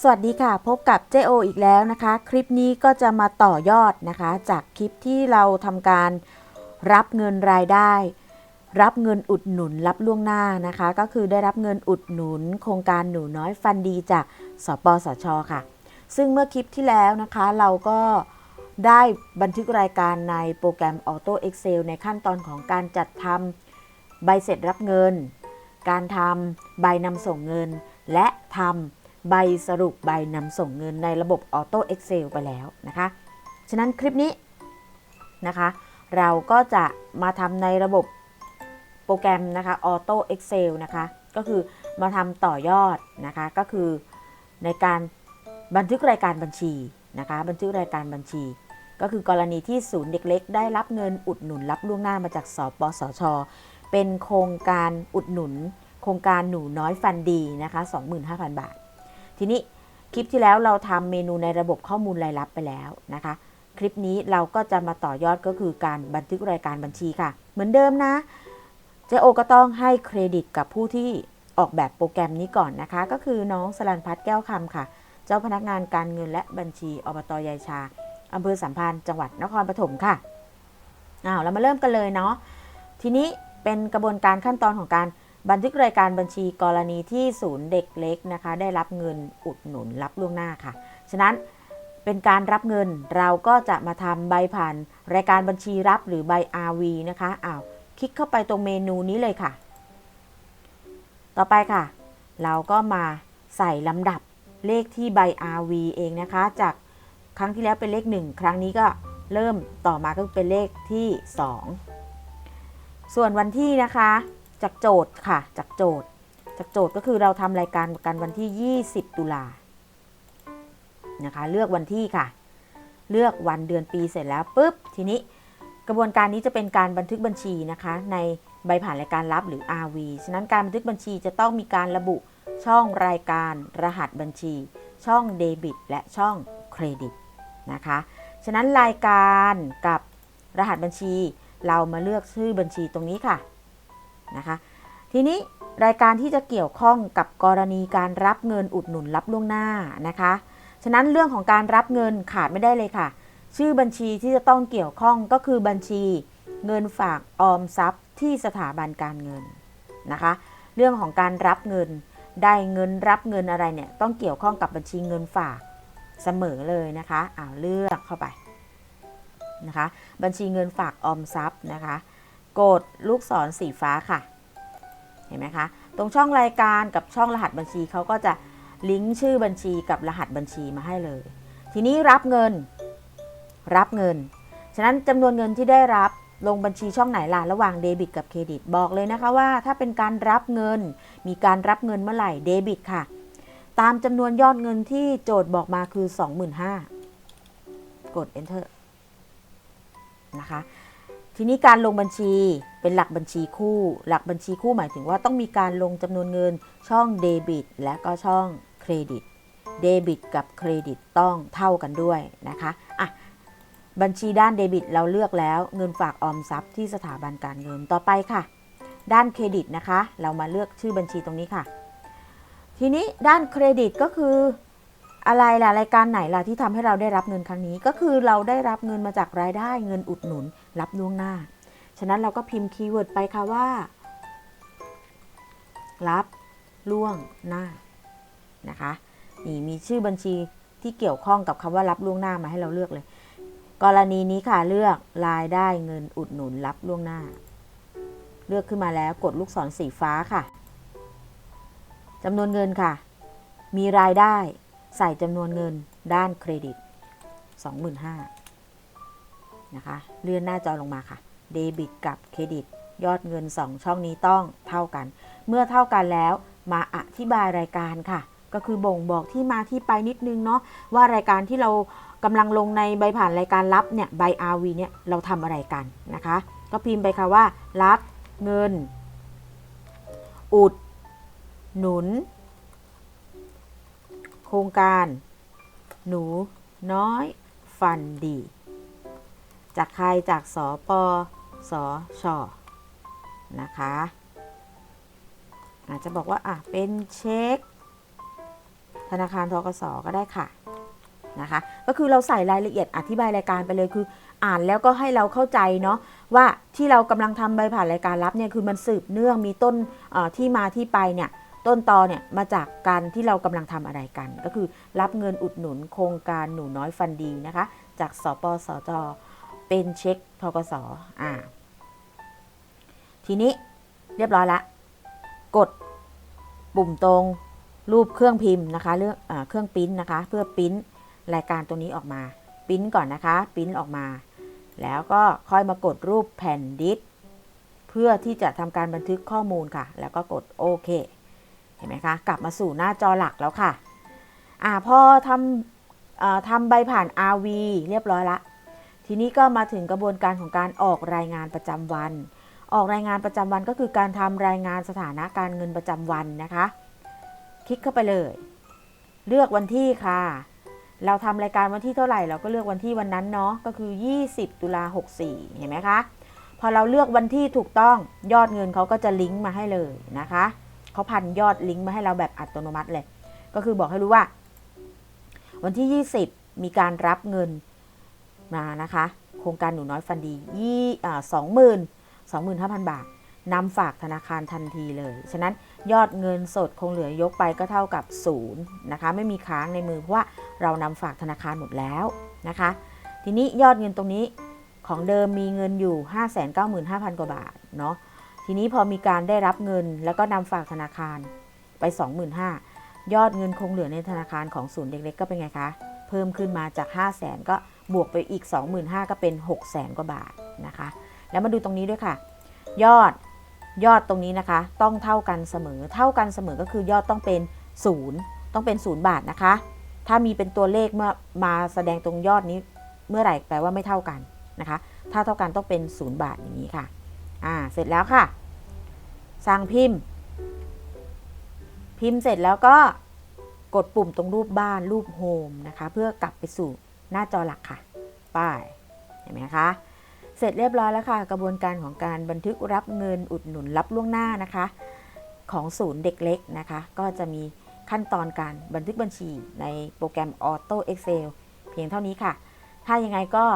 สวัสดีค่ะ พบกับเจโออีกแล้วนะคะ คลิปนี้ก็จะมาต่อยอดนะคะ จากคลิปที่เราทำการรับเงินรายได้ รับเงินอุดหนุนรับล่วงหน้านะคะ ก็คือได้รับเงินอุดหนุน โครงการหนูน้อยฟันดีจากสปสชค่ะ ซึ่งเมื่อคลิปที่แล้วนะคะ เราก็ได้บันทึกรายการในโปรแกรม Auto Excel ในขั้นตอนของการจัดทำใบเสร็จรับเงิน การทำใบนำส่งเงิน และทำใบสรุปใบนำส่งเงินในระบบ Auto Excel ไปแล้วนะคะ ฉะนั้นคลิปนี้นะคะ เราก็จะมาทำในระบบโปรแกรมนะคะ Auto Excel นะคะ ก็คือมาทำต่อยอดนะคะ ก็คือในการบันทึกรายการบัญชีนะคะ บันทึกรายการบัญชี ก็คือกรณีที่ศูนย์เด็กเล็ก ได้รับเงินอุดหนุนรับล่วงหน้ามาจากสปสช เป็นโครงการอุดหนุน โครงการหนูน้อยฟันดีนะคะ 25,000 บาท ทีนี้คลิปที่แล้วเราทำเมนูในระบบข้อมูลรายรับไปแล้วนะคะ คลิปนี้เราก็จะมาต่อยอดก็คือการบันทึกรายการบัญชีค่ะ เหมือนเดิมนะเจโอก็ต้องให้เครดิตกับผู้ที่ออกแบบโปรแกรมนี้ก่อนนะคะ ก็คือน้องสลันพัฒน์แก้วคำค่ะ เจ้าพนักงานการเงินและบัญชีอบตยายชาอำเภอสัมพันธ์จังหวัดนครปฐมค่ะอ้าวเรามาเริ่มกันเลยเนาะทีนี้ เป็นกระบวนการขั้นตอนของการบันทึกรายการบัญชีกรณีที่ศูนย์เด็กเล็กนะคะ ได้รับเงินอุดหนุนรับล่วงหน้าค่ะ ฉะนั้นเป็นการรับเงินเราก็จะมาทำใบผ่านรายการบัญชีรับหรือใบ RV นะคะอ้าวคลิกเข้าไปตรงเมนูนี้เลยค่ะ ต่อไปค่ะ เราก็มาใส่ลำดับเลขที่ใบ RV เองนะคะ จากครั้งที่แล้วเป็นเลข 1 ครั้งนี้ก็เริ่มต่อมาก็เป็นเลขที่ 2 ส่วนวันที่นะคะจากโจทย์ค่ะจากโจทย์จากโจทย์ก็คือเราทำรายการกันวันที่ 20 ตุลานะคะเลือกวันที่ค่ะ เลือกวันเดือนปีเสร็จแล้วปุ๊บทีนี้กระบวนการนี้จะเป็นการบันทึกบัญชีนะคะ ในใบผ่านรายการรับหรือ RV ฉะนั้นการบันทึกบัญชีจะต้องมีการระบุช่องรายการรหัสบัญชี ช่องเดบิตและช่องเครดิตนะคะ ฉะนั้นรายการกับรหัสบัญชี เรามาเลือกชื่อบัญชีตรงนี้ค่ะนะคะทีนี้รายการที่จะเกี่ยวข้องกับกรณีการรับเงินอุดหนุนรับล่วงหน้านะคะ ฉะนั้นเรื่องของการรับเงินขาดไม่ได้เลยค่ะ ชื่อบัญชีที่จะต้องเกี่ยวข้องก็คือบัญชีเงินฝากออมทรัพย์ที่สถาบันการเงินนะคะ เรื่องของการรับเงินได้เงินรับเงินอะไรเนี่ยต้องเกี่ยวข้องกับบัญชีเงินฝากเสมอเลยนะคะอ้าเลือกเข้าไป นะคะ บัญชีเงินฝากออมทรัพย์นะคะ กดลูกศรสีฟ้าค่ะ เห็นไหมคะ ตรงช่องรายการกับช่องรหัสบัญชีเขาก็จะลิงก์ชื่อบัญชีกับรหัสบัญชีมาให้เลย ทีนี้รับเงิน รับเงิน ฉะนั้นจำนวนเงินที่ได้รับลงบัญชีช่องไหนล่ะระหว่างเดบิตกับเครดิตบอกเลยนะคะว่า ถ้าเป็นการรับเงิน มีการรับเงินเมื่อไหร่เดบิตค่ะ ตามจำนวนยอดเงินที่โจทย์บอกมาคือ 25,000 กด enter นะคะ ทีนี้การลงบัญชีเป็นหลักบัญชีคู่ หลักบัญชีคู่หมายถึงว่าต้องมีการลงจำนวนเงินช่องเดบิตและก็ช่องเครดิตเดบิตกับเครดิตต้องเท่ากันด้วยนะคะอะบัญชีด้านเดบิตเราเลือกแล้วเงินฝากออมทรัพย์ที่สถาบันการเงินต่อไปค่ะ ด้านเครดิตนะคะ เรามาเลือกชื่อบัญชีตรงนี้ค่ะ ทีนี้ด้านเครดิตก็คือ อะไรล่ะรายการไหนล่ะที่ทำให้เราได้รับเงินครั้งนี้ ก็คือเราได้รับเงินมาจากรายได้เงินอุดหนุน รับล่วงหน้า ฉะนั้นเราก็พิมพ์คีย์เวิร์ดไปค่ะว่า รับล่วงหน้านะคะนี่มีชื่อบัญชีที่เกี่ยวข้องกับคำว่ารับล่วงหน้ามาให้เราเลือกเลย กรณีนี้ค่ะเลือกรายได้เงินอุดหนุนรับล่วงหน้า เลือกขึ้นมาแล้วกดลูกศรสีฟ้าค่ะจำนวนเงินค่ะ มีรายได้ ใส่จำนวนเงินด้านเครดิต 25,000นะคะ เลื่อนหน้าจอลงมาค่ะ เดบิตกับเครดิต ยอดเงิน 2 ช่องนี้ต้องเท่ากัน เมื่อเท่ากันแล้วมาอธิบายรายการค่ะ ก็คือบ่งบอกที่มาที่ไปนิดนึงเนาะว่ารายการที่เรากำลังลงในใบผ่านรายการรับเนี่ยใบ RV เนี่ยเราทำอะไรกันนะคะ ก็พิมพ์ไปค่ะว่า รับเงิน อุด หนุน ครงการ หนูน้อยฟันดี จากใครจากสปสชนะคะอาจจะบอกว่าอะเป็นเช็ค ธนาคารทกสก็ได้ค่ะนะคะ ก็คือเราใส่รายละเอียดอธิบายรายการไปเลยคืออ่านแล้วก็ให้เราเข้าใจเนาะว่าที่เรากำลังทำใบผ่านรายการรับเนี่ยคือมันสืบเนื่องมีต้นที่มาที่ไปเนี่ย ต้นตอเนี่ยมาจากการที่เรากำลังทำอะไรกัน ก็คือรับเงินอุดหนุนโครงการหนูน้อยฟันดีนะคะ จากสปสจเป็นเช็คทกสอ่าทีนี้เรียบร้อยละ กดปุ่มตรงรูปเครื่องพิมพ์นะคะเรื่องอเครื่องปิ้นนะคะ เพื่อปิ้นรายการตัวนี้ออกมาปิ้นก่อนนะคะปิ้นออกมา แล้วก็ค่อยมากดรูปแผ่นดิสเพื่อที่จะทำการบันทึกข้อมูลค่ะ แล้วก็กดโอเค ห็นไหมคะกลับมาสู่หน้าจอหลักแล้วค่ะอ่าพอทำอทำใบผ่าน RV เรียบร้อยละ ทีนี้ก็มาถึงกระบวนการของการออกรายงานประจำวัน ออกรายงานประจำวันก็คือการทำรายงานสถานะการเงินประจำวันนะคะ คลิกเข้าไปเลย เลือกวันที่ค่ะ เราทำรายการวันที่เท่าไหร่เราก็เลือกวันที่วันนั้นเนาะก็คือ 20 ตุลา64 เห็นไหมคะพอเราเลือกวันที่ถูกต้องยอดเงินเขาก็จะลิงก์มาให้เลยนะคะ เขาพันยอดลิงก์มาให้เราแบบอัตโนมัติเลย ก็คือบอกให้รู้ว่า วันที่ 20 มีการรับเงินมานะคะ โครงการหนูน้อยฟันดียี่สองหมื่นสองหมื่นห้าพันบาทนำฝากธนาคารทันทีเลย ฉะนั้นยอดเงินสดคงเหลือยกไปก็เท่ากับศูนย์นะคะ ไม่มีค้างในมือเพราะว่าเรานำฝากธนาคารหมดแล้วนะคะ ทีนี้ยอดเงินตรงนี้ของเดิมมีเงินอยู่ 595,000 กว่าบาทเนาะ ทีนี้พอมีการได้รับเงินแล้วก็นำฝากธนาคารไป 25,000ยอดเงินคงเหลือในธนาคารของศูนย์เด็กเล็กก็เป็นไงคะ เพิ่มขึ้นมาจาก 5 0 0 0 0 0 ก็บวกไปอีก 25,000 ก็เป็น 6 0 0 0 0 กว่าบาทนะคะ แล้วมาดูตรงนี้ด้วยค่ะ ยอดยอดตรงนี้นะคะ ต้องเท่ากันเสมอ เท่ากันเสมอก็คือยอดต้องเป็น 0 ต้องเป็น 0 บาทนะคะ ถ้ามีเป็นตัวเลขเมื่อมาแสดงตรงยอดนี้เมื่อไหร่แปลว่าไม่เท่ากันนะคะ ถ้าเท่ากันต้องเป็น 0 บาทอย่างนี้ค่ะ อ่า เสร็จแล้วค่ะ สั่งพิมพ์ พิมพ์เสร็จแล้วก็กดปุ่มตรงรูปบ้านรูปโฮมนะคะ เพื่อกลับไปสู่หน้าจอหลักค่ะ ป้าย เห็นไหมคะ เสร็จเรียบร้อยแล้วค่ะ กระบวนการของการบันทึกรับเงินอุดหนุนรับล่วงหน้านะคะ ของศูนย์เด็กเล็กนะคะ ก็จะมีขั้นตอนการบันทึกบัญชีในโปรแกรม Auto Excel เพียงเท่านี้ค่ะ ถ้ายังไงก็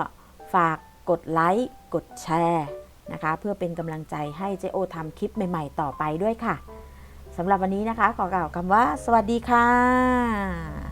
ฝากกดไลค์ กดแชร์ นะคะ เพื่อเป็นกำลังใจให้เจโอทำคลิปใหม่ ๆ ต่อไปด้วยค่ะสำหรับวันนี้นะคะ ขอกล่าวคำว่า สวัสดีค่ะ